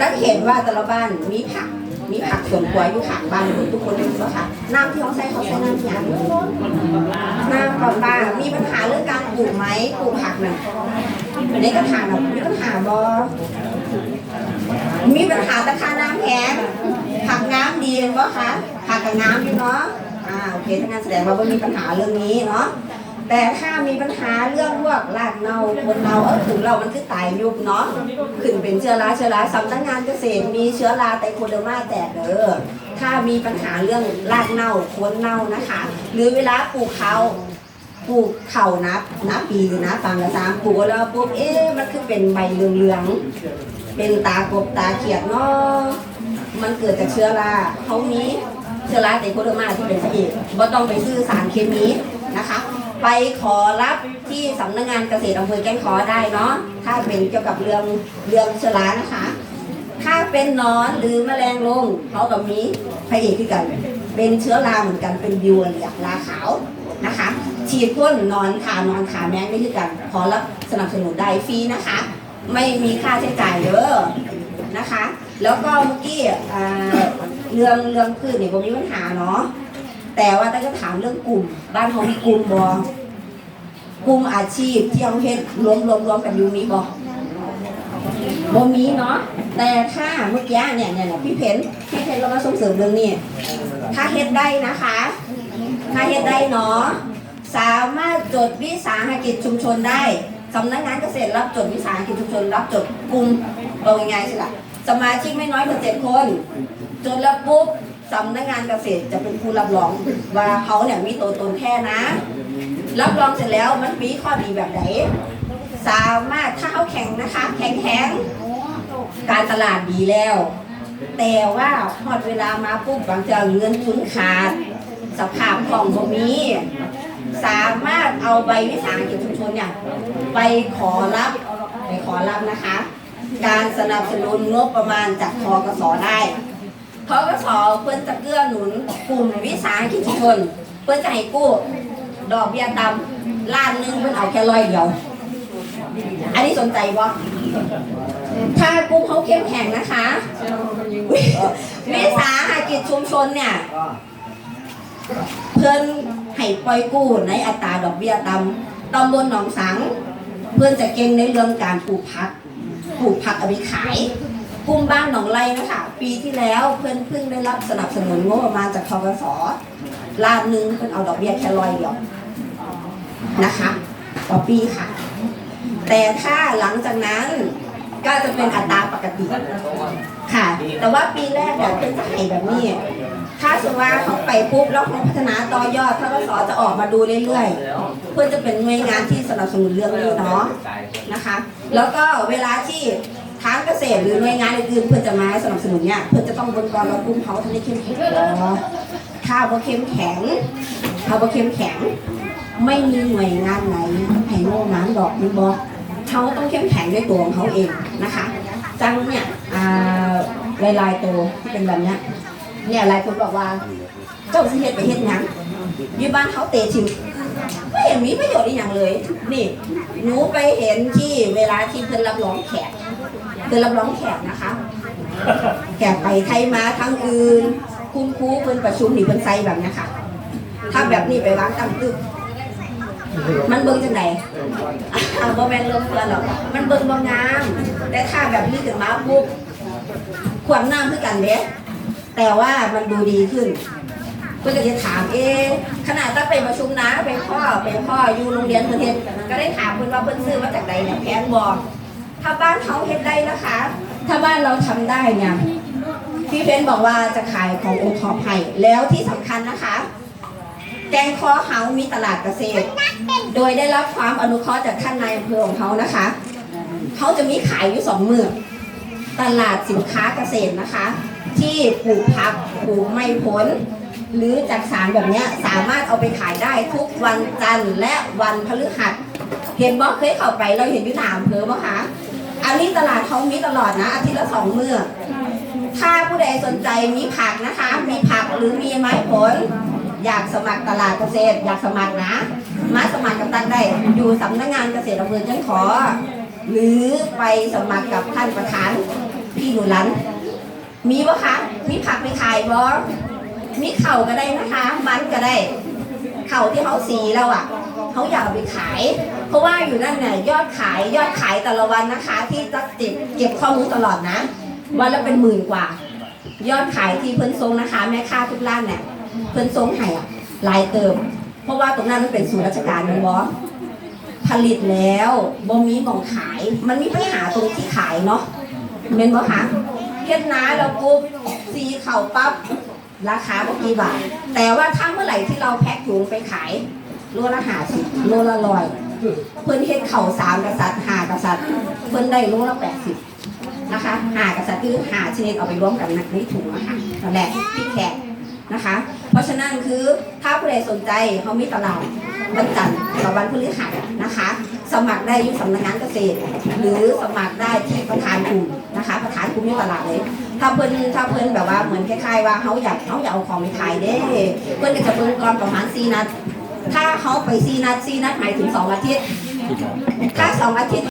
ตั้งเห็นว่าแต่ละบ้านมีผัก มีผักสวนครัวอยู่ข้างบ้านทุกคนเลยก็ค่ะน้ำที่เขาใช้เขาใช้น้ำอย่างน้ำปลาปลามีปัญหาเรื่องการปลูกไหมปลูกผักน่ะในกระถางน่ะมีปัญหาบ่มีปัญหาตะคาน้ำแพงผักน้ำดีเป็นบ่คะผักกับน้ำอยู่เนาะอ่าโอเคถ้างั้นแสดงว่าไม่มีปัญหาเรื่องนี้เนาะ แต่ถ้ามีปัญหาเรื่องพวกรากเน่าคนเน่าเออถึงเรามันคือตายยุบเนาะขึ้นเป็นเชื้อราเชื้อราสำนักงานเกษตรมีเชื้อราไตโคเดอร์มาแตกเด้อถ้ามีปัญหาเรื่องรากเน่าคนเน่านะคะ หรือเวลาปลูกเขาปลูกเข่านับนับปีหรือนับฟังกระซามปลูกแล้วปุ๊บเอ๊ะมันคือเป็นใบเหลืองๆเป็นตากบตาเขียดเนาะมันเกิดจากเชื้อราเขามีเชื้อราไตโคเดอร์มาที่เป็นสาเหตุบ่ต้องไปซื้อสารเคมีนะคะ ไปขอรับที่สำนักงานเกษตรอำเภอแก้งขอได้เนาะถ้าเป็นเกี่ยวกับเรื่องเรื่องเชื้อรานะคะ ถ้าเป็นนอนหรือแมลงลงเขากับมีพระเอกคือกัน เป็นเชื้อราเหมือนกันเป็นบิวเหลียกราขาวนะคะ ฉีดพ่นนอนขานอนขาแมงได้คือกันขอรับสนับสนุนได้ฟรีนะคะ ไม่มีค่าใช้จ่ายเด้อนะคะ แล้วก็เมื่อกี้อ่าเรื่องเรื่องพืชเนี่ยผมมีปัญหาเนาะแต่ว่าตั้งจะถามเรื่องกลุ่ม บ้านเขามีกลุ่มบอ กลุ่มอาชีพที่เอาเฮ็ดรวมรวมรวมกันอยู่มีบอบ่มีเนาะแต่ถ้าเมื่อกี้เนี่ยเนี่ยเนี่ยพี่เพนพี่เพนเรามาส่งเสริมเรื่องนี้ถ้าเฮ็ดได้นะคะ ถ้าเฮ็ดได้เนาะสามารถจดวิสาหกิจชุมชนได้สำนักงานเกษตรรับจดวิสาหกิจชุมชน รับจดกลุ่มเอาง่ายๆสิล่ะสมาชิกไม่น้อยกว่าเจ็ดคนจนแล้วปุ๊บสำนักงานเกษตรจะเป็นผู้รับรองว่าเขาเนี่ยมีตัวตนแค่นะ รับรองเสร็จแล้วมันมีข้อดีแบบไหนสามารถถ้าเขาแข่งนะคะ แข่งแข่งการตลาดดีแล้ว แต่ว่าพอดเวลามาปุ๊บบางจะเงินทุนขาด สภาพของบ่มีสามารถเอาใบวิสาหกิจชุมชนเนี่ยไปขอรับไปขอรับนะคะ การสนับสนุนงบประมาณจากทกสได้ทกสเพื่อนจะเกื้อหนุนกลุ่มวิสาหกิจชุมชน เพื่อนจะให้กู้ ดอกเบี้ยต่ำล้านหนึงเพื่นเอาแค่ร้อยเดียว อันนี้สนใจบ่ถ้ากลุ่มเขาเข้มแข็งนะคะวิสาหากิจชุมชนเนี่ย เพื่อนให้ปล่อยกู้ในอัตราดอกเบี้ยต่ำตำบลหนองสัง เพื่อนจะเก่งในเรื่องการปลูกผักปลูกผักเอาไปขายกลุ่มบ้านหนองไรนะคะปีที่แล้วเพื่อนเพิ่งได้รับสนับสนุนงบประมาณจากทกส ล้านหนึ่งเพื่นเอาดอกเบี้ยแค่ร้อยเดียวนะคะต่อปีค่ะ แต่ถ้าหลังจากนั้นก็จะเป็นอัตราปกติค่ะ แต่ว่าปีแรกเนี่ยเพื่นจะให้แบบนี้ ถ้าสมมติว่าเขาไปปุ๊บแล้วเขาพัฒนาต่อยอดทกสจะออกมาดูเรื่อยๆ เพื่อจะเป็นหน่วยงานที่สนับสนุนเรื่องนี้เนาะนะคะ แล้วก็เวลาที่ทางเกษตรหรือหน่วยงานอื่นๆเพื่อจะมาสนับสนุนเนี่ยเพื่อจะต้องบนกรเรากลุ่มเขาทำให้เข้มแข็ง บ่ถ้าบ่เข้มแข็งถ้าบ่เข้มแข็ง ไม่มีหน่วยงานไหนให้โง่น้ำดอกนี่บอกเขาต้องเข้มแข็งด้วยตัวของเขาเองนะคะ จังเนี่ยอ่าลายตัวที่เป็นแบบเนี้ยเนี่ยหลายคนบอกว่า เจ้าสิเฮ็ดไปเฮ็ดหยังอยู่บ้านเขาเตะชิวไม่เห็นมีประโยชน์อีหยังเลย นี่หนูไปเห็นที่เวลาที่เพิ่นรับรองแขกเพิ่นรับรองแขกนะคะ แขกไปไทยมาทั้งอื่น คุณครูเพิ่นประชุมนี่เพิ่นใส่แบบนี้ค่ะถ้าแบบนี้ไปวางตั้งตึกมันเบิ่งจังไดอ่าบ่แม่นเรื่องเพื่อนหรอกมันเบิ่งบ่งาม แต่ถ้าแบบนี้ขึ้นมาปุ๊บความน้ำคือกันเด้แต่ว่ามันดูดีขึ้นเพื่อนก็จะถามเอ๊ขนาดถ้าไปประชุมนะไปพ่อไปพ่ออยู่โรงเรียนเพื่อนเฮ็ดก็ได้ถามเพื่อนว่าเพื่อนซื้อมาจากใดเนี่ยแพงบอกถ้าบ้านเขาเฮ็ดได้นะคะ ถ้าบ้านเราทำได้เนี่ย พี่เพนบอกว่าจะขายของโอท็อปให้แล้วที่สำคัญนะคะ แกงคอเฮามีตลาดเกษตร โดยได้รับความอนุเคราะห์จากท่านนายอำเภอของเขานะคะ เขาจะมีขายอยู่สองมือตลาดสินค้าเกษตรนะคะ ที่ปลูกผักปลูกไม่ผล หรือจากสารแบบเนี้ยสามารถเอาไปขายได้ทุกวันจันทร์และวันพฤหัส เห็นบอกเคยเข้าไปเราเห็นอยู่หนามเพอปะคะอันนี้ตลาดเขามีตลอดนะอาทิตย์ละสองมือ ถ้าผู้ใดสนใจมีผักนะคะ มีผักหรือมีไม้ผล อยากสมัครตลาดเกษตร อยากสมัครนะ มาสมัครกับตันได้ อยู่สำนักงานเกษตรอำเภอจังขอ หรือไปสมัครกับท่านประธานพี่หนูรันมีปะคะ มีผักมีขายบอมีเข่าก็ได้นะคะ มันก็ได้ เข่าที่เขาสีแล้วอะ เขาอยากไปขาย เพราะว่าอยู่นั่นเนี่ยยอดขายยอดขายแต่ละวันนะคะ ที่จะเก็บเก็บข้อมูลตลอดนะ วันละเป็นหมื่นกว่า ยอดขายที่เพิ่นทรงนะคะ แม่ค้าทุกร้านเนี่ยเพิ่นทรงให้อะหลายเติม เพราะว่าตรงนั้นมันเป็นศูนย์ราชการนะบอผลิตแล้วบ่มีหมองขาย มันมีปัญหาตรงที่ขายเนาะเมนบ่คะเฮ็ดน้าแล้วปุ๊บซีเข่าปั๊บราคาบ่กี่บาทแต่ว่าถ้าเมื่อไหร่ที่เราแพ็คถุงไปขายโลละหาสิบโลละร้อย เพิ่นเฮ็ดเข่าสามกษัตริย์ห้ากษัตริย์ เพิ่นได้โลละแปดสิบ นะคะห้ากษัตริย์คือห้าชนิดเอาไปรวมกันในถุงนะคะนั่นแหละที่แขกนะคะ เพราะฉะนั้นคือถ้าผู้ใดสนใจเขามีตลาดวันจันทร์กับวันพฤหัสนะคะ สมัครได้ที่สำนักงานเกษตร หรือสมัครได้ที่ประธานกลุ่มนะคะ ประธานกลุ่มมีตลาดเลย ถ้าเพิ่นถ้าเพิ่นแบบว่าเหมือนคล้ายๆว่าเขาอยากเขาอยากเอาของไปขายเด้ เพิ่นก็จะเบิ่งก่อนประมาณ4นัด ถ้าเขาไป4นัด4นัดหมายถึงสองอาทิตย์ ถ้าสองอาทิตย์